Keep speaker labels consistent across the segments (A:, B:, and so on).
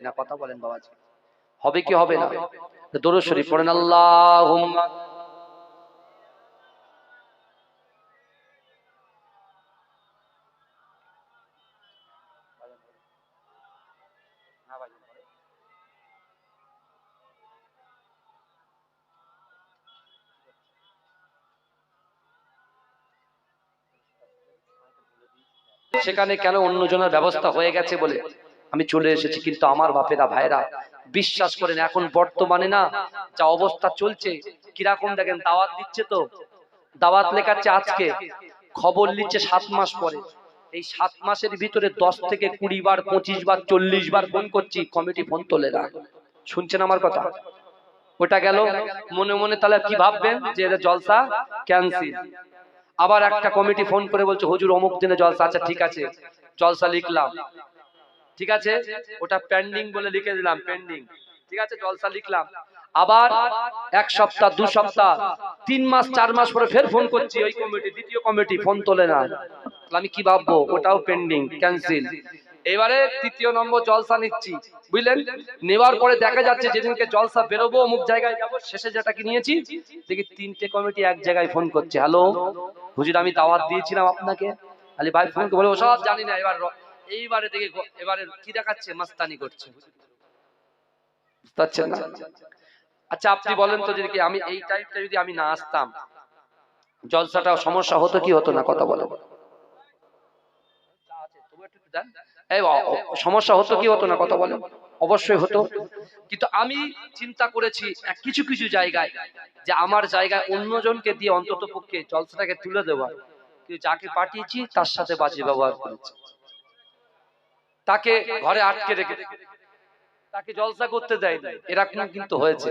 A: না কথা বলেন বাবাজি। হবে কি হবে না? দরুদ শরীফ পড়েন। আল্লাহুম্মা সেখানে কেন অন্যজনের ব্যবস্থা হয়ে গেছে বলে? আমি চলে এসেছি কিন্তু আমার বাপেরা ভাইরা বিশ্বাস করেন এখন বর্তমানে না যা অবস্থা চলছে, কীরকম দেখেন, দাওয়াত দিচ্ছে তো। দাওয়াত লেখাচ্ছে আজকে, খবর নিচ্ছে সাত মাস পরে। এই সাত মাসের ভিতরে দশ থেকে কুড়ি বার, পঁচিশ বার, চল্লিশ বার ফোন করছি, কমিটি ফোন তোলে না। শুনছেন আমার কথা? ওটা গেল, মনে মনে তাহলে কি ভাববেন যে এদের জলসা ক্যান্সেল। আবার একটা কমিটি ফোন করে বলছে, হুজুর, অমুক দিনে জলসা আচ্ছা ঠিক আছে, জলসা লিখলাম। ঠিক আছে? ওটা পেন্ডিং বলে লিখে দিলাম পেন্ডিং ঠিক আছে? জলসা লিখলাম। আবার এক সপ্তাহ দু সপ্তাহ তিন মাস চার মাস পরে ফের ফোন করছি ওই কমিটি দ্বিতীয় কমিটি ফোন তোলে না। আমি কি ভাববো? ওটাও পেন্ডিং ক্যান্সেল এবারে তৃতীয় নম্বর জলসা নিচ্ছি। বুঝলেন? নেওয়ার পরে দেখা যাচ্ছে যেদিনকে জলসা বেরোবো অমুক জায়গায় যাব শেষে যেটা কি নিয়েছি দেখি তিনটে কমিটি এক জায়গায় ফোন করছে। হ্যালো হুজুর আমি দাওয়াত দিয়েছিলাম আপনাকে। আলি ভাই ফোন করে বলে ও সব জানি না। এবার এইবারে গ- এবারে কি দেখাচ্ছে? মাস্তানি করছে। বুঝতে না? আচ্ছা আপনি বলেন তো যদি আমি এই টাইপটা যদি আমি না আসতাম জলসাটা সমস্যা হতো কি হতো না? কথা অ- সমস্যা হতো কি হতো না? কথা বলেন। অবশ্যই হতো। কিন্তু আমি চিন্তা করেছি এক কিছু কিছু জায়গায় যে আমার জায়গায় অন্যজনকে দিয়ে অন্তত পক্ষে জলসাটাকে তুলে দেওয়া কিন্তু যাকে পাঠিয়েছি তার সাথে বাজে ব্যবহার করেছি। তাকে ঘরে আটকে রেখে তাকে জলসা করতে দেয় এরকম কিন্তু হয়েছে।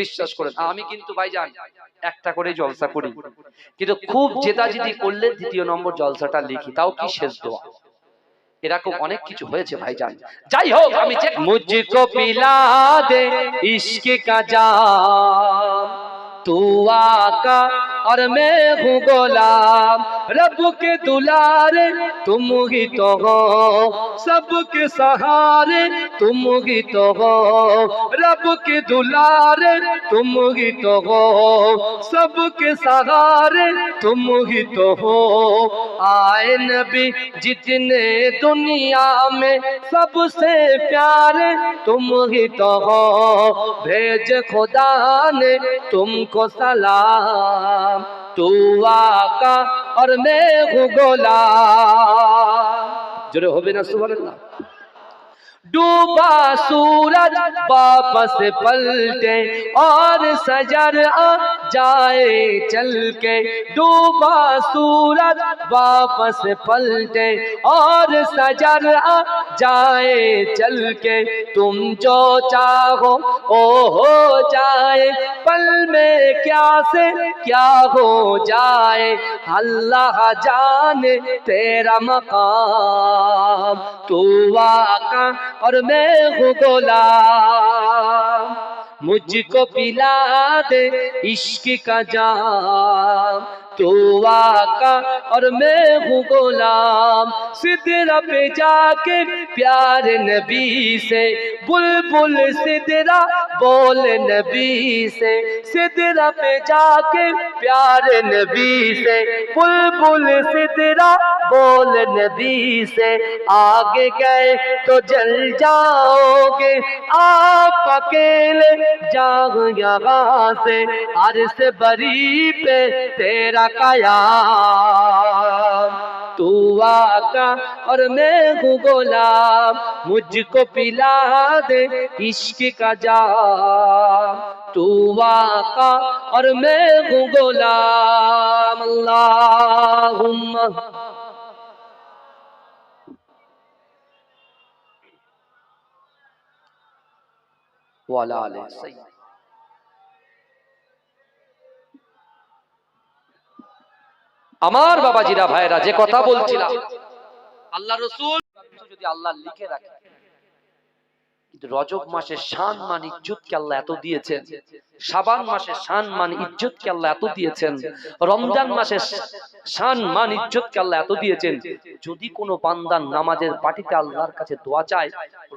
A: বিশ্বাস করেন আমি কিন্তু ভাইজান একটা করে জলসা করি। কিন্তু খুব জেদাজিদি করলে দ্বিতীয় নম্বর জলসাটা লিখি তাও কি শেষ দোয়া? এরকম অনেক কিছু হয়েছে ভাইজান। যাই হোক আমি যে মুঝকো পিলা দে اور میں ہوں غلام، رب کے دلارے، تم ہی تو ہو۔ سب کے سہارے، تم ہی تو ہو۔ رب کے دلارے، تم ہی تو ہو۔ سب کے سہارے، تم ہی تو ہو۔ آئے نبی، جتنے دنیا میں سب سے پیارے، تم ہی تو ہو۔ بھیج خدا نے تم کو سلام۔ تو آقا اور میں ہوں گولا جرے ہو بنا سبحان اللہ۔ ڈوبا سورج واپس پلٹے اور سجر آ جائے چل کے۔ ڈوبا سورج واپس پلٹے اور سجر آ جائے چل کے تم جو چاہو، او ہو جائے۔ پل میں کیا سے کیا ہو جائے؟ اللہ جانے تیرا مقام۔ تو واقع اور میں ہوں غلام۔ مجھ کو پلا دے عشق کا جام، تو آقا اور میں ہوں غلام۔ صدرہ پہ جا کے پیار نبی سے بل بل صدرہ بول نبی سے۔ صدرہ پہ جا کے پیار نبی سے بل بل صدرہ بول نبی سے آگے گئے تو جل جاؤ گے۔ آپ اکیلے جاگ یہاں سے عرص بری پہ تیرا قیام۔ تو آقا اور میں ہوں گولام مجھ کو پلا دے عشق کا جام۔ تو آقا اور میں ہوں گولام اللہم۔ আমার বাবাজিরা ভাইরা যে কথা বলছিলাম আল্লাহ রসুল যদি আল্লাহ লিখে রাখে রজব মাসে শান মান ইজ্জতকে আল্লাহ এত দিয়েছেন। শাবান মাসে শান মান ইজ্জতকে আল্লাহ এত দিয়েছেন। রমজান মাসে শান মান ইজ্জতকে আল্লাহ এত দিয়েছেন। যদি কোনো বান্দার নামাজের পার্টিতে আল্লাহর কাছে দোয়া চায়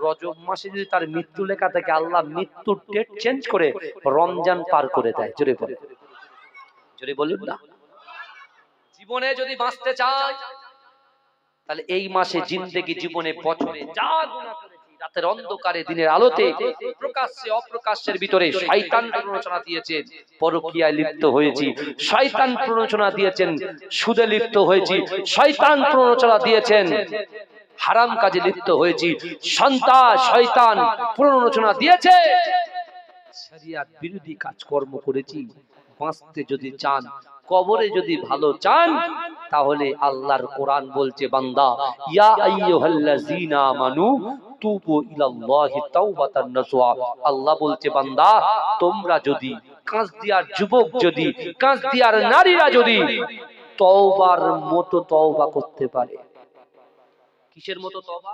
A: রজব মাসে যদি তার মৃত্যু লেখা থাকে আল্লাহ মৃত্যুর ডেট চেঞ্জ করে রমজান পার করে দেয়। জোরে বলে জোরে বলুন না। জীবনে যদি বাঁচতে চায় তাহলে এই মাসে জিন্দেগি জীবনে বছরে যা করেছি রাতের অন্ধকারে দিনের আলোতে প্রকাশ্যে অপ্রকাশ্যের ভিতরে শয়তান প্ররোচনা দিয়েছেন পরকীয়ায় লিপ্ত হয়েছি শয়তান প্ররোচনা দিয়েছেন সুদে লিপ্ত হয়েছি শয়তান প্ররোচনা দিয়েছেন হারাম কাজে লিপ্ত হয়েছি সন্তান শয়তান প্ররোচনা দিয়েছে। শরিয়াত বিরোধী কাজকর্ম করেছি বাঁচতে যদি চান কবরে যদি ভালো চান তাহলে আল্লাহর কোরআন বলছে বান্দা ইয়া আইয়ুহাল্লাযীনা আমানু তুবু ইলাল্লাহি তাওবাতান নাসুয়া আল্লাহ বলছে, বান্দা, তোমরা যদি কাঁচ দিয়ার যুবক যদি কাঁচ দিয়ার নারীরা যদি তওবার মতো তওবা করতে পারে। কিসের মতো তওবা?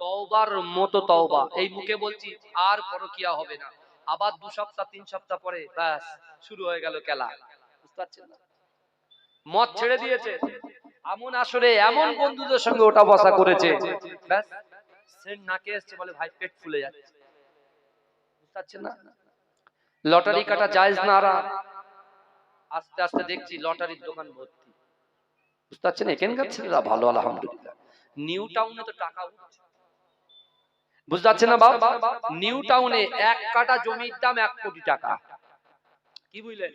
A: তওবার মতো তওবা। এই মুখে বলছি, আর পরকিয়া হবে না। আবার দু সপ্তাহ, তিন সপ্তাহ পরে, ব্যাস, শুরু হয়ে গেল খেলা। বুঝতে মদ ছেড়ে দিয়েছে। এমন আসলে এমন বন্ধুদের সঙ্গে ওটা বসা করেছে। ব্যাস সেন্ট নাকে এসছে বলে ভাই পেট ফুলে যাচ্ছে। না? লটারি কাটা জায়েজ না আর আস্তে আস্তে দেখছি লটারির দোকান ভর্তি। বুঝতে পারছেন? এখানকার ছেলেরা ভালো আলহামদুলিল্লাহ। নিউ টাউনে তো টাকা উঠছে। বুঝতে পারছেন না বাবা নিউ টাউনে এক কাটা জমির দাম এক কোটি টাকা। কি বুঝলেন?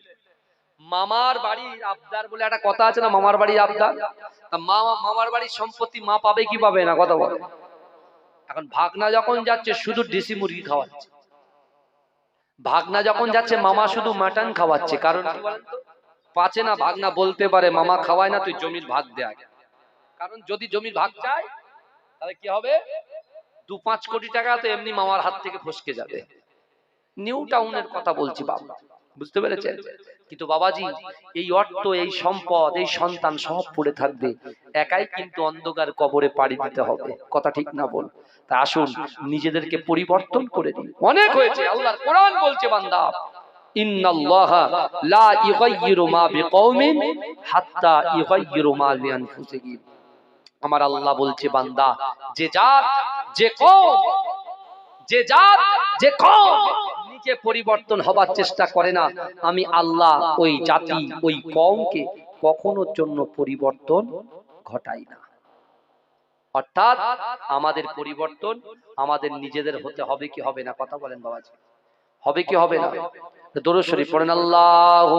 A: মামার বাড়ির আবদার বলে একটা কথা আছে না? মামার বাড়ির আবদার? মামা মামার বাড়ির সম্পত্তি মা পাবে কি পাবে না? কথা বলে। এখন ভাগনা যখন যাচ্ছে, শুধু দেশি মুরগি খাওয়াচ্ছে। ভাগনা যখন যাচ্ছে, মামা শুধু মাটন খাওয়াচ্ছে। কারণ? পাচে না ভাগনা বলতে পারে, মামা খাওয়ায় না, তুই জমির ভাগ দে আগে। কারণ যদি জমির ভাগ চায়, তাহলে কি হবে? দু পাঁচ কোটি টাকা তো এমনি মামার হাত থেকে ফসকে যাবে। নিউ টাউনের কথা বলছি, বাবা। বুঝতে পেরেছেন? কিন্তু বাবাজি, এই অর্থ, এই সম্পদ, এই সন্তান সব পড়ে থাকবে। একাই কিন্তু অন্ধকার কবরে পাড়ি দিতে হবে। কথা ঠিক না বল। তা আসুন, নিজেদেরকে পরিবর্তন করে দিন অনেক হয়েছে, আল্লাহর কোরআন বলছে, বান্দা। আমার আল্লাহ বলছে, বান্দা, যে জাত, যে কম যে জাত, যে কম নিজে পরিবর্তন হবার চেষ্টা করে না, আমি আল্লাহ ওই জাতি, ওই কমকে কখনোর জন্য পরিবর্তন ঘটাই না। অর্থাৎ আমাদের পরিবর্তন আমাদের নিজেদের হতে হবে কি হবে না? কথা বলেন বাবাজি। হবে কি হবে না? দরুদ শরীফ পড়েন আল্লাহ